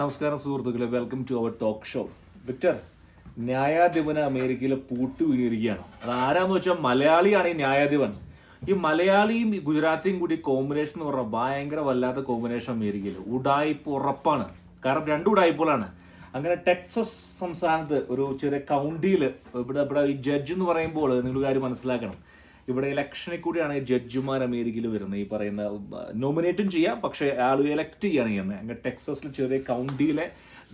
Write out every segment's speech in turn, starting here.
നമസ്കാരം സുഹൃത്തുക്കളെ welcome to our talk show Victor ന്യായാധിപന് അമേരിക്കയിൽ പൂട്ടു വീണിരിക്കുകയാണ്. അത് ആരാന്ന് വെച്ചാൽ മലയാളിയാണ് ഈ ന്യായാധിപൻ. ഈ മലയാളിയും ഈ ഗുജറാത്തിയും കൂടി കോമ്പിനേഷൻ എന്ന് പറഞ്ഞാൽ ഭയങ്കര വല്ലാത്ത കോമ്പിനേഷൻ അമേരിക്കയിൽ ഉടായ്പ ഉറപ്പാണ്. കാരണം രണ്ട് ഉടായ്പകളാണ്. അങ്ങനെ ടെക്സസ് സംസ്ഥാനത്ത് ഒരു ചെറിയ കൗണ്ടിയിൽ ഇവിടെ ഇവിടെ ഈ ജഡ്ജ് എന്ന് പറയുമ്പോൾ നിങ്ങൾ കാര്യം മനസ്സിലാക്കണം. ഇവിടെ ഇലക്ഷനിൽ കൂടിയാണ് ഈ ജഡ്ജിമാർ അമേരിക്കയിൽ വരുന്നത്. ഈ പറയുന്ന നോമിനേറ്റും ചെയ്യാം. പക്ഷേ ആൾ ഇലക്ട് ചെയ്യാണ് ചെയ്യുന്നത്. അങ്ങനെ ടെക്സസിൽ ചെറിയ കൗണ്ടിയിലെ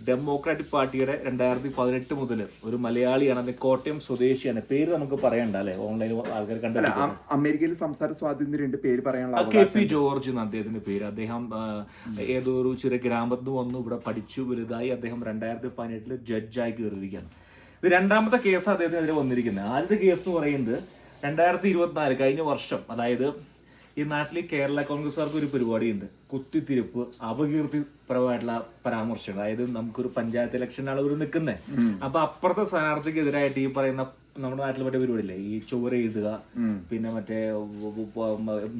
ഡെമോക്രാറ്റിക് പാർട്ടിയുടെ രണ്ടായിരത്തി പതിനെട്ട് മുതൽ ഒരു മലയാളിയാണ് അത് കോട്ടയം സ്വദേശിയാണ്. പേര് നമുക്ക് പറയണ്ട അല്ലെ? ഓൺലൈൻ ആൾക്കാർ കണ്ട അമേരിക്കയിൽ സംസാര സ്വാതന്ത്ര്യം പേര് പറയാനുള്ള കെ പി ജോർജ് എന്ന് അദ്ദേഹത്തിന്റെ പേര്. അദ്ദേഹം ഏതോ ഒരു ചെറിയ ഗ്രാമത്തിൽ നിന്ന് വന്നു ഇവിടെ പഠിച്ചു വലുതായി. അദ്ദേഹം രണ്ടായിരത്തി പതിനെട്ടിൽ ജഡ്ജായി കയറിയിരിക്കുകയാണ്. ഇത് രണ്ടാമത്തെ കേസ് അദ്ദേഹത്തിനെതിരെ വന്നിരിക്കുന്നത്. ആദ്യത്തെ കേസ് എന്ന് പറയുന്നത് രണ്ടായിരത്തി ഇരുപത്തിനാല് കഴിഞ്ഞ വർഷം അതായത് ഈ നാട്ടിൽ കേരള കോൺഗ്രസ്സുകാർക്ക് ഒരു പരിപാടിയുണ്ട്. കുത്തിത്തിരിപ്പ് അപകീർത്തിപരമായിട്ടുള്ള പരാമർശങ്ങൾ. അതായത് നമുക്കൊരു പഞ്ചായത്ത് ഇലക്ഷനാണ് ഒരു നിൽക്കുന്നത് അപ്പൊ അപ്പുറത്തെ സ്ഥാനാർത്ഥിക്കെതിരായിട്ട് ഈ പറയുന്ന നമ്മുടെ നാട്ടിൽ മറ്റേ പരിപാടിയില്ലേ? ഈ ചോര എഴുതുക പിന്നെ മറ്റേ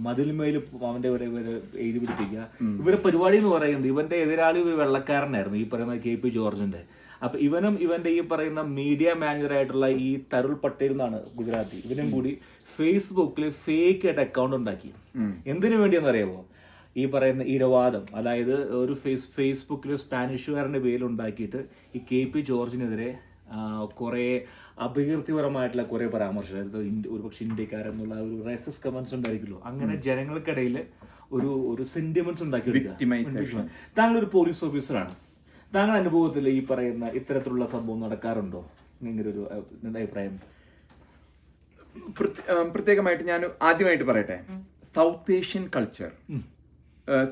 മതിലുമേൽ അവന്റെ ഇവരെ ഒരു എഴുതി പിടിപ്പിക്കുക. ഇവരുടെ പരിപാടി എന്ന് പറയുന്നത് ഇവന്റെ എതിരാളി ഒരു വെള്ളക്കാരനായിരുന്നു. ഈ പറയുന്ന കെ പി ജോർജിന്റെ. അപ്പൊ ഇവനും ഇവന്റെ ഈ പറയുന്ന മീഡിയ മാനേജർ ആയിട്ടുള്ള ഈ തരുൾ പട്ടേൽ എന്നാണ് ഗുജറാത്തി. ഇവനും കൂടി ഫേസ്ബുക്കിൽ ഫേക്ക് ആയിട്ട് അക്കൗണ്ട് ഉണ്ടാക്കി. എന്തിനു വേണ്ടിയെന്ന് അറിയാമോ ഈ പറയുന്ന ഇരവാദം. അതായത് ഒരു ഫേസ് ഫേസ്ബുക്കിൽ സ്പാനിഷുകാരന്റെ പേരിൽ ഉണ്ടാക്കിയിട്ട് ഈ കെ പി ജോർജിനെതിരെ കുറേ അപകീർത്തിപരമായിട്ടുള്ള കുറേ പരാമർശം അതായത് ഒരുപക്ഷെ ഇന്ത്യക്കാരെന്നുള്ള ഒരു റേസസ് കമൻസ് ഉണ്ടായിരിക്കുമല്ലോ. അങ്ങനെ ജനങ്ങൾക്കിടയിൽ ഒരു ഒരു സെന്റിമെന്റ്സ് ഉണ്ടാക്കി. താങ്കൾ ഒരു പോലീസ് ഓഫീസറാണ് താങ്കളുടെ അനുഭവത്തിൽ ഈ പറയുന്ന ഇത്തരത്തിലുള്ള സംഭവം നടക്കാറുണ്ടോ? നിങ്ങളുടെ ഒരു അഭിപ്രായം? പ്രത്യ- പ്രത്യേകമായിട്ട് ഞാൻ ആദ്യമായിട്ട് പറയട്ടെ. South Asian culture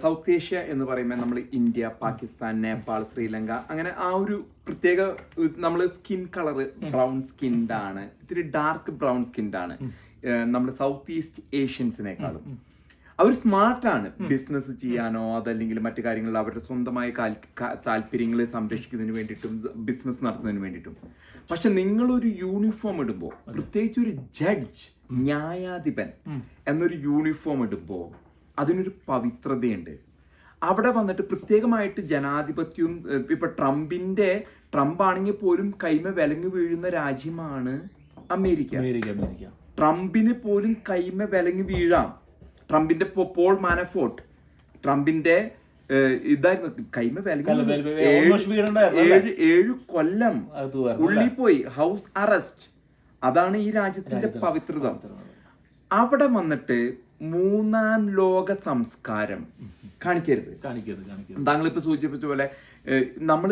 South Asia എന്ന് പറയുമ്പോൾ നമ്മൾ ഇന്ത്യ പാകിസ്ഥാൻ നേപ്പാൾ ശ്രീലങ്ക അങ്ങനെ ആ ഒരു പ്രത്യേക നമ്മൾ സ്കിൻ കളർ ബ്രൗൺ സ്കിൻഡാണ് ആണ്. ഇത്തിരി ഡാർക്ക് ബ്രൗൺ സ്കിൻഡാണ് ആണ്. നമ്മൾ സൗത്ത് ഈസ്റ്റ് ഏഷ്യൻസിനേക്കാളും അവർ സ്മാർട്ടാണ് ബിസിനസ് ചെയ്യാനോ അതല്ലെങ്കിൽ മറ്റു കാര്യങ്ങളിൽ അവരുടെ സ്വന്തമായ താല്പര്യങ്ങൾ സംരക്ഷിക്കുന്നതിന് വേണ്ടിയിട്ടും ബിസിനസ് നടത്തുന്നതിന് വേണ്ടിയിട്ടും. പക്ഷെ നിങ്ങളൊരു യൂണിഫോം ഇടുമ്പോൾ പ്രത്യേകിച്ച് ഒരു ജഡ്ജ് ന്യായാധിപൻ എന്നൊരു യൂണിഫോം ഇടുമ്പോൾ അതിനൊരു പവിത്രതയുണ്ട്. അവിടെ വന്നിട്ട് പ്രത്യേകമായിട്ട് ജനാധിപത്യവും ഇപ്പൊ ട്രംപിന്റെ ട്രംപ് ആണെങ്കിൽ പോലും കൈമ വിലങ്ങ് വീഴുന്ന രാജ്യമാണ് അമേരിക്ക. America America. ട്രംപിന് പോലും കൈമ വിലങ്ങി വീഴാം. ട്രംപിന്റെ പോൾ മാനഫോർട്ട് ട്രംപിന്റെ ഇതായിരുന്നു. കൈമ ഏഴ് ഏഴ് കൊല്ലം ഉള്ളി പോയി. House arrest. അതാണ് ഈ രാജ്യത്തിന്റെ പവിത്രത. അവിടെ വന്നിട്ട് മൂന്നാം ലോക സംസ്കാരം. കാണിക്കരുത്. കാണിക്കരുത് ഇപ്പൊ സൂചിപ്പിച്ച പോലെ നമ്മൾ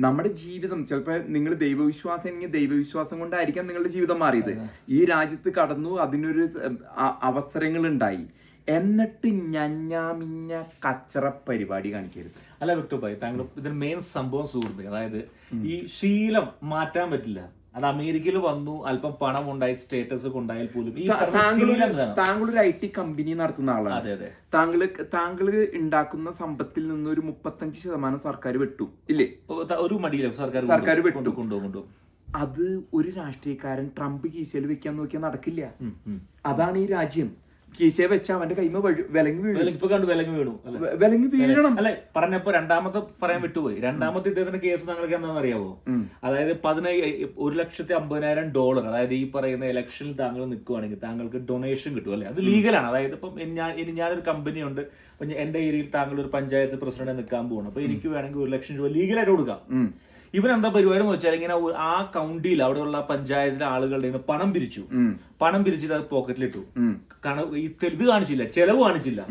നമ്മുടെ ജീവിതം ചിലപ്പോൾ നിങ്ങൾ ദൈവവിശ്വാസം എങ്കിൽ ദൈവവിശ്വാസം കൊണ്ടായിരിക്കാം നിങ്ങളുടെ ജീവിതം മാറിയത്. ഈ രാജ്യത്ത് കടന്നു അതിനൊരു അവസരങ്ങൾ ഉണ്ടായി എന്നിട്ട് ഞഞ്ഞാമിഞ്ഞ കച്ചറ പരിപാടി കാണിക്കരുത്. അല്ല വിക്ടർ ഭായി താങ്കൾ ഇതിന് മെയിൻ സംഭവം സുഹൃത്ത് അതായത് ഈ ശീലം മാറ്റാൻ പറ്റില്ല. അത് അമേരിക്കയിൽ വന്നു അല്പം പണം ഉണ്ടായി സ്റ്റേറ്റസ് ഉണ്ടായാൽ പോലും താങ്കൾ ഒരു ഐ ടി കമ്പനി നടത്തുന്ന ആളാണ്. അതെ അതെ. താങ്കൾ താങ്കൾ ഉണ്ടാക്കുന്ന സമ്പത്തിൽ നിന്ന് ഒരു മുപ്പത്തഞ്ച് ശതമാനം സർക്കാർ വെട്ടു ഇല്ലേ? ഒരു മടിയില്ല സർക്കാർ സർക്കാർ വെട്ടു. കൊണ്ടുപോകും അത് ഒരു രാഷ്ട്രീയക്കാരൻ ട്രംപ് കീശയിൽ വെക്കാൻ നോക്കിയാൽ നടക്കില്ല. അതാണ് ഈ രാജ്യം. കീശയെ വെച്ച അവന്റെ കൈമ വിലങ്ങി വീഴും. ഇപ്പൊ കണ്ടു വിലങ്ങി വീണു വിലങ്ങി വീഴണം. അല്ലെ? പറഞ്ഞപ്പോ രണ്ടാമത്തെ പറയാൻ വിട്ടുപോയി. രണ്ടാമത്തെ ഇദ്ദേഹത്തിന്റെ കേസ് താങ്കൾക്ക് എന്താണെന്ന് അറിയാവോ? അതായത് പതിനയ്യ ഒരു ലക്ഷത്തി അമ്പതിനായിരം ഡോളർ അതായത് ഈ പറയുന്ന ഇലക്ഷനിൽ താങ്കൾ നിൽക്കുവാണെങ്കിൽ താങ്കൾക്ക് ഡൊണേഷൻ കിട്ടും അല്ലെ? അത് ലീഗലാണ്. അതായത് ഇപ്പം ഞാൻ ഇനി ഞാനൊരു കമ്പനി ഉണ്ട് അപ്പൊ എന്റെ ഏരിയയിൽ താങ്കൾ ഒരു പഞ്ചായത്ത് പ്രസിഡന്റ് നിൽക്കാൻ പോകണം അപ്പൊ എനിക്ക് വേണമെങ്കിൽ ഒരു ലക്ഷം രൂപ ലീഗലായിട്ട് കൊടുക്കാം. എന്താ പരിപാടി എന്ന് വെച്ചാൽ ഇങ്ങനെ ആ കൗണ്ടിയിൽ അവിടെയുള്ള പഞ്ചായത്തിലെ ആളുകളുടെ നിന്ന് പണം പിരിച്ചു. പണം പിരിച്ചിട്ട് അത് പോക്കറ്റിലിട്ടു ഇത് കാണിച്ചില്ല ചെലവ് കാണിച്ചില്ല.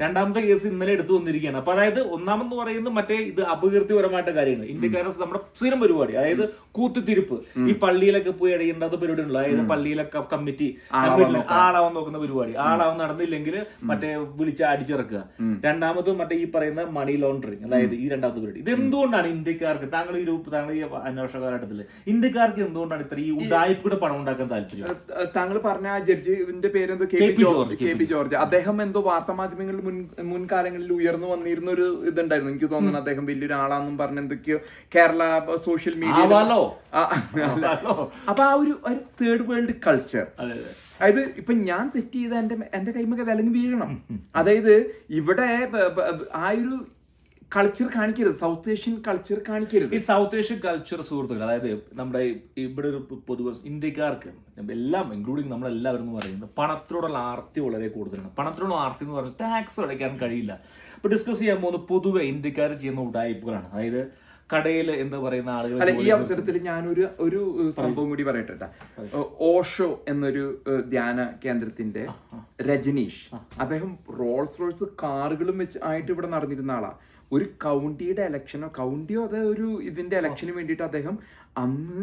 രണ്ടാമത്തെ കേസ് ഇന്നലെ എടുത്തു വന്നിരിക്കുകയാണ്. അപ്പൊ അതായത് ഒന്നാമെന്ന് പറയുന്നത് മറ്റേ ഇത് അപകീർത്തിപരമായിട്ട് കാര്യങ്ങൾ. ഇന്ത്യക്കാരെ നമ്മുടെ സ്ഥിരം പരിപാടി. അതായത് കൂത്തുതിരിപ്പ്. ഈ പള്ളിയിലൊക്കെ പോയി അടയേണ്ടത് പരിപാടി ഉണ്ടല്ലോ അതായത് പള്ളിയിലൊക്കെ കമ്മിറ്റി ആളാവാൻ നോക്കുന്ന പരിപാടി. ആളാവാൻ നടന്നില്ലെങ്കിൽ മറ്റേ വിളിച്ച് അടിച്ചിറക്കുക. രണ്ടാമത് മറ്റേ ഈ പറയുന്ന മണി ലോണ്ടറിങ് അതായത് ഈ രണ്ടാമത്തെ പരിപാടി. ഇത് എന്തുകൊണ്ടാണ് ഇന്ത്യക്കാർക്ക് താങ്കൾ ഈ താങ്കൾ ഈ അന്വേഷണ കാലഘട്ടത്തിൽ ഇന്ത്യക്കാർക്ക് എന്തുകൊണ്ടാണ് ഇത്ര ഈ ഉടായ്പയുടെ പണം ഉണ്ടാക്കാൻ താല്പര്യം? താങ്കൾ പറഞ്ഞ ആ ജഡ്ജിന്റെ പേരെന്തോ K P George K P George. അദ്ദേഹം എന്തോ വാർത്താ മാധ്യമങ്ങളിൽ മുൻ മുൻകാലങ്ങളിൽ ഉയർന്നു വന്നിരുന്ന ഒരു ഇതുണ്ടായിരുന്നു. എനിക്ക് തോന്നുന്നു അദ്ദേഹം വലിയൊരു ആളാന്നും പറഞ്ഞ എന്തൊക്കെയോ കേരള സോഷ്യൽ മീഡിയ. അപ്പൊ ആ ഒരു ഒരു തേർഡ് വേൾഡ് കൾച്ചർ അതെ അതെ. അതായത് ഇപ്പൊ ഞാൻ തെറ്റ് ചെയ്ത എന്റെ എന്റെ കൈമൊക്കെ വിലങ്ങ് വീഴണം. അതായത് ഇവിടെ ആ ഒരു കൾച്ചർ കാണിക്കരുത്. സൗത്ത് ഏഷ്യൻ കൾച്ചർ കാണിക്കരുത്. ഈ സൗത്ത് ഏഷ്യൻ കൾച്ചർ സുഹൃത്തുക്കൾ അതായത് നമ്മുടെ ഇവിടെ ഒരു പൊതുവെ ഇന്ത്യക്കാർക്ക് എല്ലാം ഇൻക്ലൂഡിങ് നമ്മളെല്ലാവരും എന്ന് പറയുന്നത് പണത്തിനോടുള്ള ആർത്തി വളരെ കൂടുതലാണ്. പണത്തിനോടുള്ള ആർത്തി എന്ന് പറഞ്ഞാൽ ടാക്സ് അടയ്ക്കാൻ കഴിയില്ല. അപ്പൊ ഡിസ്കസ് ചെയ്യാൻ പോകുന്നത് പൊതുവെ ഇന്ത്യക്കാർ ചെയ്യുന്ന ഉടായ്പകളാണ്. അതായത് കടയിൽ എന്താ പറയുന്ന ആളുകൾ അല്ല ഈ അവസരത്തിൽ ഞാനൊരു ഒരു സംഭവം കൂടി പറയട്ടെ ട്ടാ. ഓഷോ എന്നൊരു ധ്യാന കേന്ദ്രത്തിന്റെ രജനീഷ്. അദ്ദേഹം റോൾസ് റോൾസ് കാറുകളും വെച്ച് ആയിട്ട് ഇവിടെ നടന്നിരുന്ന ആളാ. ഒരു കൗണ്ടിയുടെ ഇലക്ഷനോ കൗണ്ടിയോ അത് ഒരു ഇതിന്റെ ഇലക്ഷന് വേണ്ടിയിട്ട് അദ്ദേഹം അന്ന്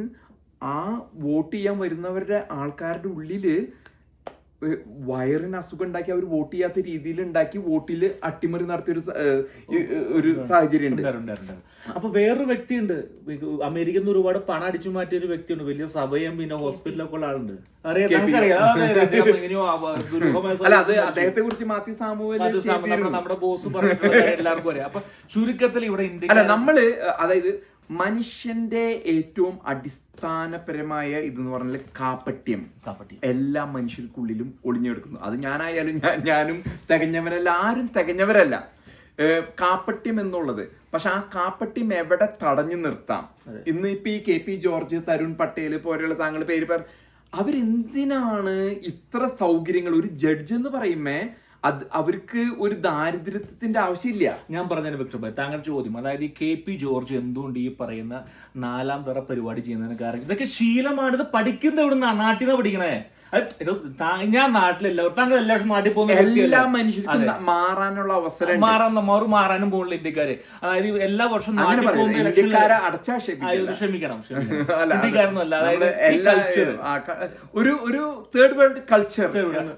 ആ വോട്ട് ചെയ്യാൻ വരുന്നവരുടെ ആൾക്കാരുടെ ഉള്ളിൽ ഏഹ് വയറിന് അസുഖം ഉണ്ടാക്കി അവർ വോട്ട് ചെയ്യാത്ത രീതിയിൽ ഉണ്ടാക്കി വോട്ടിൽ അട്ടിമറി നടത്തിയ ഒരു സാഹചര്യം ഉണ്ട്. അപ്പൊ വേറൊരു വ്യക്തിയുണ്ട്. അമേരിക്കയിൽ നിന്ന് ഒരുപാട് പണം അടിച്ചു മാറ്റിയ ഒരു വ്യക്തിയുണ്ട്. വലിയ സഭയും പിന്നെ ഹോസ്പിറ്റലൊക്കെ ഉള്ള ആളുണ്ട്. അല്ല അത് അദ്ദേഹത്തെ കുറിച്ച് മാത്യു സാമുവൽ നമ്മുടെ ബോസ് പറഞ്ഞിട്ടുള്ള എല്ലാവർക്കും അറിയാം. അപ്പൊ ചുരുക്കത്തിൽ ഇവിടെ ഇന്ത്യ നമ്മൾ അതായത് മനുഷ്യന്റെ ഏറ്റവും അടിസ്ഥാനപരമായ ഇതെന്ന് പറഞ്ഞാൽ കാപ്പട്യം എല്ലാ മനുഷ്യർക്കുള്ളിലും ഒളിഞ്ഞെടുക്കുന്നു. അത് ഞാനായാലും ഞാൻ ഞാനും തികഞ്ഞവരല്ല ആരും തികഞ്ഞവരല്ല. കാപ്പട്യം എന്നുള്ളത്. പക്ഷെ ആ കാപ്പട്യം എവിടെ തടഞ്ഞു നിർത്താം? ഇന്ന് ഇപ്പൊ ഈ K P George Tarun Patel പോലെയുള്ള താങ്കൾ പേര് പേർ അവരെന്തിനാണ് ഇത്ര സൗകര്യങ്ങൾ? ഒരു ജഡ്ജ് എന്ന് പറയുമ്പേ അത് അവർക്ക് ഒരു ദാരിദ്ര്യത്തിന്റെ ആവശ്യമില്ല. ഞാൻ പറഞ്ഞതിന് വ്യക്തമായി. താങ്കളുടെ ചോദ്യം അതായത് ഈ കെ പി ജോർജ് എന്തുകൊണ്ട് ഈ പറയുന്ന നാലാം തറ പരിപാടി ചെയ്യുന്നതിന് കാരണം ഇതൊക്കെ ശീലമാണ്. പഠിക്കുന്ന എവിടുന്നാ? നാട്ടിൽ നിന്ന് പഠിക്കണേ? ഇത് താ- ഞാൻ നാട്ടിലല്ല താങ്കൾ എല്ലാ വർഷവും നാട്ടിൽ പോകുന്ന വ്യക്തിയല്ലേ? എല്ലാ മനുഷ്യർക്കും മാറാനുള്ള അവസരം മാറാൻ മാറും മാറാനും പോകുന്നില്ല ഇന്ത്യക്കാര്. അതായത് ഈ എല്ലാ വർഷവും അങ്ങനെ നാട്ടിൽ പോകുന്ന election ആ, ക്ഷമിക്കണം ക്ഷമിക്കണം. അല്ല, അത്. ഇന്ത്യക്കാരൊന്നുമല്ല അതായത് നമ്മുടെ ഈ എല്ലാ culture. ആ, ക- ഒരു ഒരു തേർഡ് വേൾഡ് കൾച്ചർ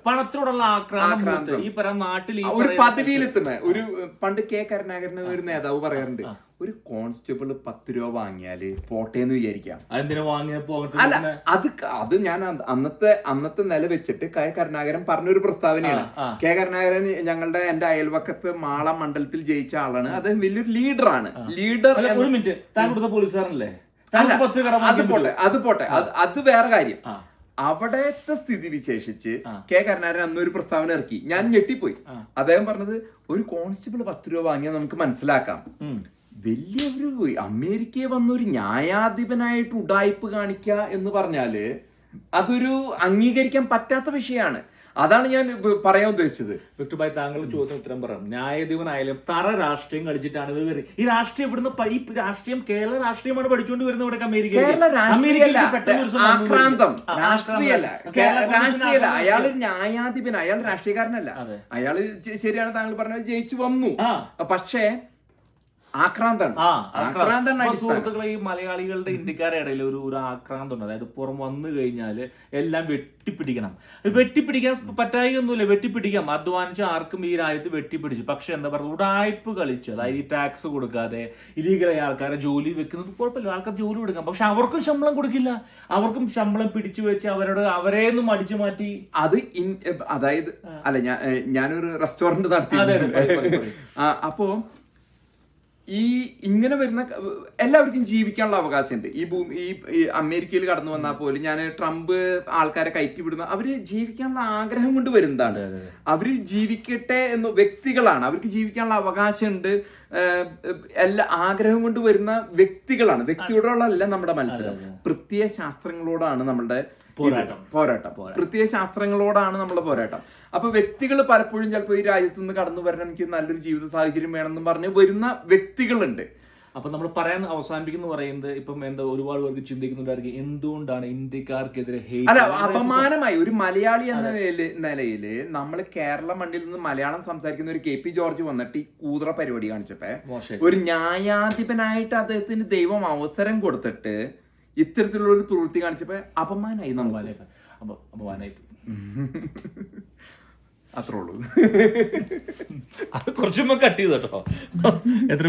പണത്തിനോടുള്ള ആക്രാന്തം ആക്രാന്തം. ഈ പറയുന്ന നാട്ടിൽ ഈ ഒരു പറയുന്ന പദവിയിലെത്തുന്ന ഒരു പണ്ട് കെ കരുണാകരൻ ഒരു നേതാവ് പറയാറുണ്ട്. ഒരു കോൺസ്റ്റബിൾ പത്ത് രൂപ വാങ്ങിയാൽ പോട്ടെ എന്ന് വിചാരിക്കാം. അതെന്തിനു വാങ്ങിയപ്പോ അല്ല അത് അത് ഞാൻ അന്നത്തെ അന്നത്തെ നില വെച്ചിട്ട് കെ കരുണാകരൻ പറഞ്ഞൊരു പ്രസ്താവനയാണ്. കെ കരുണാകരൻ ഞങ്ങളുടെ എന്റെ അയൽവക്കത്ത് മാള മണ്ഡലത്തിൽ ജയിച്ച ആളാണ്. അദ്ദേഹം വലിയൊരു ലീഡറാണ്. ലീഡർ ഒരു മിനിറ്റ്. താങ്കൾ കൊടുത്ത പോലീസുകാരനല്ലേ? അത് പോട്ടെ അത് പോട്ടെ. അത് വേറെ കാര്യം. അവിടത്തെ സ്ഥിതി വിശേഷിച്ച്. കെ കരുണാകരൻ അന്നൊരു പ്രസ്താവന ഇറക്കി. ഞാൻ ഞെട്ടിപ്പോയി. അദ്ദേഹം പറഞ്ഞത് ഒരു കോൺസ്റ്റബിൾ പത്ത് രൂപ വാങ്ങിയാൽ നമുക്ക് മനസ്സിലാക്കാം. വലിയ ഒരു അമേരിക്കയിൽ വന്ന ഒരു ന്യായാധിപനായിട്ട് ഉടായ്പ് കാണിക്ക എന്ന് പറഞ്ഞാൽ അതൊരു അംഗീകരിക്കാൻ പറ്റാത്ത വിഷയമാണ്. അതാണ് ഞാൻ പറയാൻ ഉദ്ദേശിച്ചത്. വിക്ടർ താങ്കൾ ചോദ്യത്തിന് ഉത്തരം പറയാം. ന്യായാധിപനായാലും തറ രാഷ്ട്രീയം കളിച്ചിട്ടാണ് ഇവർ വരുന്നത്. ഈ രാഷ്ട്രീയം ഇവിടുന്ന് ഈ രാഷ്ട്രീയം കേരള രാഷ്ട്രീയമാണ് പഠിച്ചുകൊണ്ട് വരുന്നത് ഇവിടെ അമേരിക്ക കേരള രാഷ്ട്രീയല്ല. ആക്രാന്തം. രാഷ്ട്രീയല്ല. രാഷ്ട്രീയല്ല. അയാൾ ന്യായാധിപൻ അയാൾ രാഷ്ട്രീയക്കാരനല്ല. അയാൾ ശരിയാണ് താങ്കൾ പറഞ്ഞത്. ജയിച്ചു വന്നു. പക്ഷേ ആക്രാന്താണ് സുഹൃത്തുക്കളെ ഈ മലയാളികളുടെ ഇന്ത്യക്കാരുടെ ഇടയിൽ ഒരു ഒരു ആക്രാന്തം ഉണ്ട്. അതായത് പുറം വന്നു കഴിഞ്ഞാൽ എല്ലാം വെട്ടിപ്പിടിക്കണം. വെട്ടിപ്പിടിക്കാൻ പറ്റായികയൊന്നുമില്ല വെട്ടിപ്പിടിക്കാം. അധ്വാനിച്ച് ആർക്കും ഈ രാജ്യത്ത് വെട്ടിപ്പിടിച്ചു. പക്ഷെ എന്താ പറയുക ഉടായ്പ് കളിച്ച് അതായത് ഈ ടാക്സ് കൊടുക്കാതെ ഇലീഗലായ ആൾക്കാരെ ജോലി വെക്കുന്നത് കുഴപ്പമില്ല. ആൾക്കാർ ജോലി കൊടുക്കാം. പക്ഷെ അവർക്കും ശമ്പളം കൊടുക്കില്ല. അവർക്കും ശമ്പളം പിടിച്ചു വെച്ച് അവരോട് അവരെ ഒന്നും അടിച്ചു മാറ്റി. അത് അതായത് അല്ല ഞാൻ ഞാനൊരു റെസ്റ്റോറന്റ് നടത്തി അപ്പോ ഈ ഇങ്ങനെ വരുന്ന എല്ലാവർക്കും ജീവിക്കാനുള്ള അവകാശമുണ്ട്. ഈ ഭൂമി ഈ അമേരിക്കയിൽ കടന്നു വന്നാൽ പോലും ഞാൻ ട്രംപ് ആൾക്കാരെ കയറ്റി വിടുന്ന അവർ ജീവിക്കാനുള്ള ആഗ്രഹം കൊണ്ട് വരുന്നതാണ്. അവർ ജീവിക്കട്ടെ എന്ന് വ്യക്തികളാണ്. അവർക്ക് ജീവിക്കാനുള്ള അവകാശമുണ്ട്. എല്ലാ ആഗ്രഹം കൊണ്ട് വരുന്ന വ്യക്തികളാണ്. വ്യക്തിയോടുള്ളതല്ല നമ്മുടെ മത്സരം. പ്രത്യയ ശാസ്ത്രങ്ങളോടാണ് നമ്മുടെ പോരാട്ടം. പോരാട്ടം പ്രത്യയ ശാസ്ത്രങ്ങളോടാണ് നമ്മുടെ പോരാട്ടം. അപ്പൊ വ്യക്തികൾ പലപ്പോഴും ചിലപ്പോൾ ഈ രാജ്യത്ത് നിന്ന് കടന്നു വരണം എനിക്ക് നല്ലൊരു ജീവിത സാഹചര്യം വേണമെന്ന് പറഞ്ഞ് വരുന്ന വ്യക്തികളുണ്ട്. അപ്പൊ നമ്മൾ പറയാൻ അവസാനിപ്പിക്കുന്നു പറയുന്നത് ഇപ്പം എന്താ ഒരുപാട് പേർക്ക് ചിന്തിക്കുന്നുണ്ടായിരിക്കും എന്തുകൊണ്ടാണ് ഇന്ത്യക്കാർക്കെതിരെ? അല്ല അപമാനമായി. ഒരു മലയാളി എന്ന നിലയിൽ നമ്മൾ കേരള മണ്ണിൽ നിന്ന് മലയാളം സംസാരിക്കുന്ന ഒരു കെ പി ജോർജ് വന്നിട്ട് ഈ കൂതറ പരിപാടി കാണിച്ചപ്പോ ഒരു ന്യായാധിപനായിട്ട് അദ്ദേഹത്തിന് ദൈവം അവസരം കൊടുത്തിട്ട് ഇത്തരത്തിലുള്ള ഒരു പ്രവൃത്തി കാണിച്ചപ്പോ അപമാനായി നമുക്ക് അപമാനായിട്ട് അപമാനായി. അത്രേ ഉള്ളൂ. അത് കുറച്ചുമ്പോ കട്ട് ചെയ്തു എത്ര